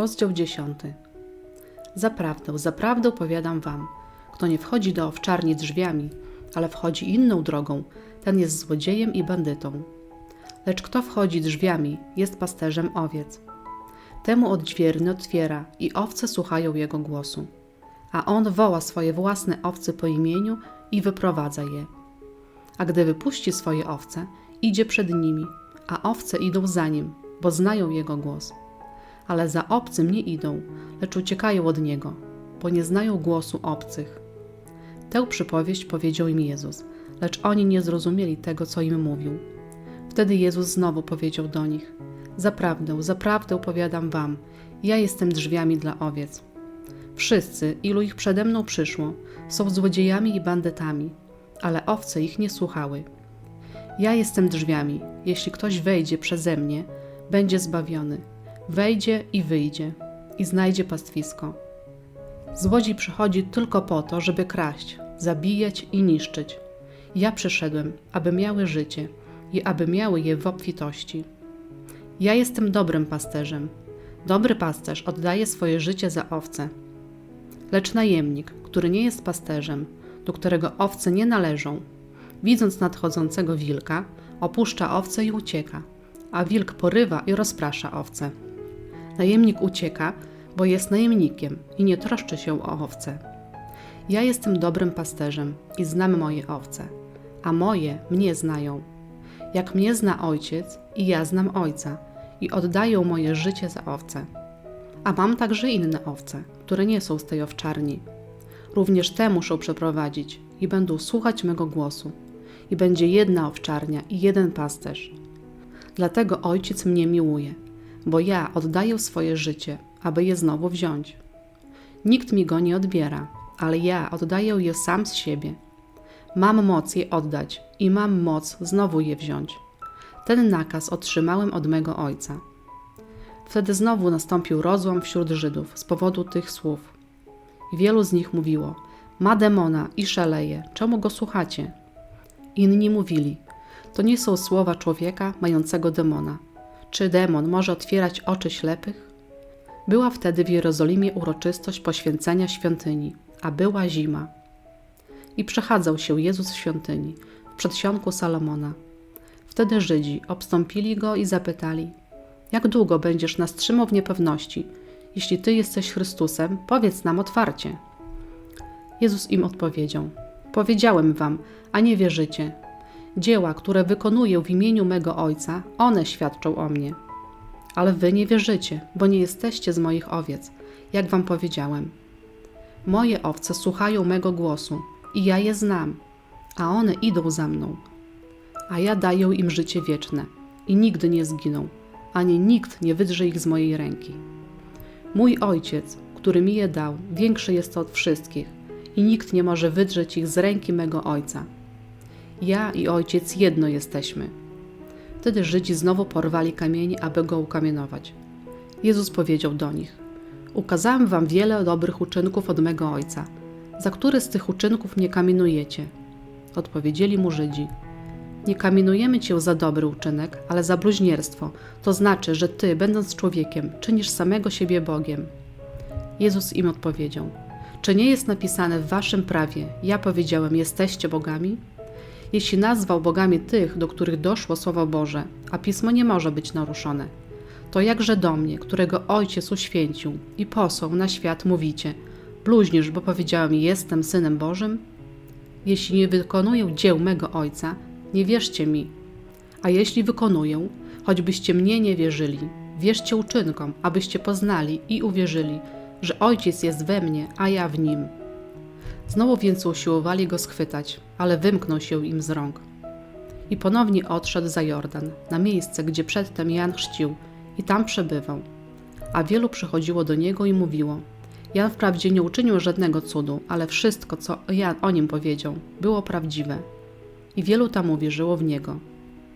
Rozdział 10. Zaprawdę, zaprawdę powiadam wam, kto nie wchodzi do owczarni drzwiami, ale wchodzi inną drogą, ten jest złodziejem i bandytą. Lecz kto wchodzi drzwiami, jest pasterzem owiec. Temu odźwierny otwiera i owce słuchają jego głosu. A on woła swoje własne owce po imieniu i wyprowadza je. A gdy wypuści swoje owce, idzie przed nimi, a owce idą za nim, bo znają jego głos. Ale za obcym nie idą, lecz uciekają od niego, bo nie znają głosu obcych. Tę przypowieść powiedział im Jezus, lecz oni nie zrozumieli tego, co im mówił. Wtedy Jezus znowu powiedział do nich: Zaprawdę, zaprawdę powiadam wam, ja jestem drzwiami dla owiec. Wszyscy, ilu ich przede mną przyszło, są złodziejami i bandytami, ale owce ich nie słuchały. Ja jestem drzwiami. Jeśli ktoś wejdzie przeze mnie, będzie zbawiony. Wejdzie i wyjdzie i znajdzie pastwisko. Złodziej przychodzi tylko po to, żeby kraść, zabijać i niszczyć. Ja przyszedłem, aby miały życie i aby miały je w obfitości. Ja jestem dobrym pasterzem. Dobry pasterz oddaje swoje życie za owce. Lecz najemnik, który nie jest pasterzem, do którego owce nie należą, widząc nadchodzącego wilka, opuszcza owce i ucieka, a wilk porywa i rozprasza owce. Najemnik ucieka, bo jest najemnikiem i nie troszczy się o owce. Ja jestem dobrym pasterzem i znam moje owce, a moje mnie znają. Jak mnie zna ojciec i ja znam ojca i oddaję moje życie za owce. A mam także inne owce, które nie są z tej owczarni. Również te muszą przeprowadzić i będą słuchać mego głosu. I będzie jedna owczarnia i jeden pasterz. Dlatego ojciec mnie miłuje, bo ja oddaję swoje życie, aby je znowu wziąć. Nikt mi go nie odbiera, ale ja oddaję je sam z siebie. Mam moc je oddać i mam moc znowu je wziąć. Ten nakaz otrzymałem od mego ojca. Wtedy znowu nastąpił rozłam wśród Żydów z powodu tych słów. Wielu z nich mówiło: Ma demona i szaleje, czemu go słuchacie? Inni mówili: To nie są słowa człowieka mającego demona. Czy demon może otwierać oczy ślepych? Była wtedy w Jerozolimie uroczystość poświęcenia świątyni, a była zima. I przechadzał się Jezus w świątyni, w przedsionku Salomona. Wtedy Żydzi obstąpili go i zapytali: Jak długo będziesz nas trzymał w niepewności? Jeśli ty jesteś Chrystusem, powiedz nam otwarcie. Jezus im odpowiedział: Powiedziałem wam, a nie wierzycie. Dzieła, które wykonuję w imieniu mego Ojca, one świadczą o mnie. Ale wy nie wierzycie, bo nie jesteście z moich owiec, jak wam powiedziałem. Moje owce słuchają mego głosu i ja je znam, a one idą za mną. A ja daję im życie wieczne i nigdy nie zginą, ani nikt nie wydrze ich z mojej ręki. Mój ojciec, który mi je dał, większy jest od wszystkich i nikt nie może wydrzeć ich z ręki mego ojca. Ja i ojciec jedno jesteśmy. Wtedy Żydzi znowu porwali kamieni, aby go ukamienować. Jezus powiedział do nich: Ukazałem wam wiele dobrych uczynków od mego ojca. Za który z tych uczynków mnie kamienujecie? Odpowiedzieli mu Żydzi: Nie kamienujemy cię za dobry uczynek, ale za bluźnierstwo. To znaczy, że ty, będąc człowiekiem, czynisz samego siebie Bogiem. Jezus im odpowiedział: Czy nie jest napisane w waszym prawie: Ja powiedziałem, jesteście bogami? Jeśli nazwał bogami tych, do których doszło Słowo Boże, a pismo nie może być naruszone, to jakże do mnie, którego Ojciec uświęcił i posłał na świat, mówicie: Bluźnisz, bo powiedziałem, jestem synem Bożym? Jeśli nie wykonuję dzieł mego Ojca, nie wierzcie mi. A jeśli wykonuję, choćbyście mnie nie wierzyli, wierzcie uczynkom, abyście poznali i uwierzyli, że Ojciec jest we mnie, a ja w nim. Znowu więc usiłowali go schwytać, ale wymknął się im z rąk. I ponownie odszedł za Jordan, na miejsce, gdzie przedtem Jan chrzcił, i tam przebywał. A wielu przychodziło do niego i mówiło: Jan wprawdzie nie uczynił żadnego cudu, ale wszystko, co Jan o nim powiedział, było prawdziwe. I wielu tam uwierzyło w niego.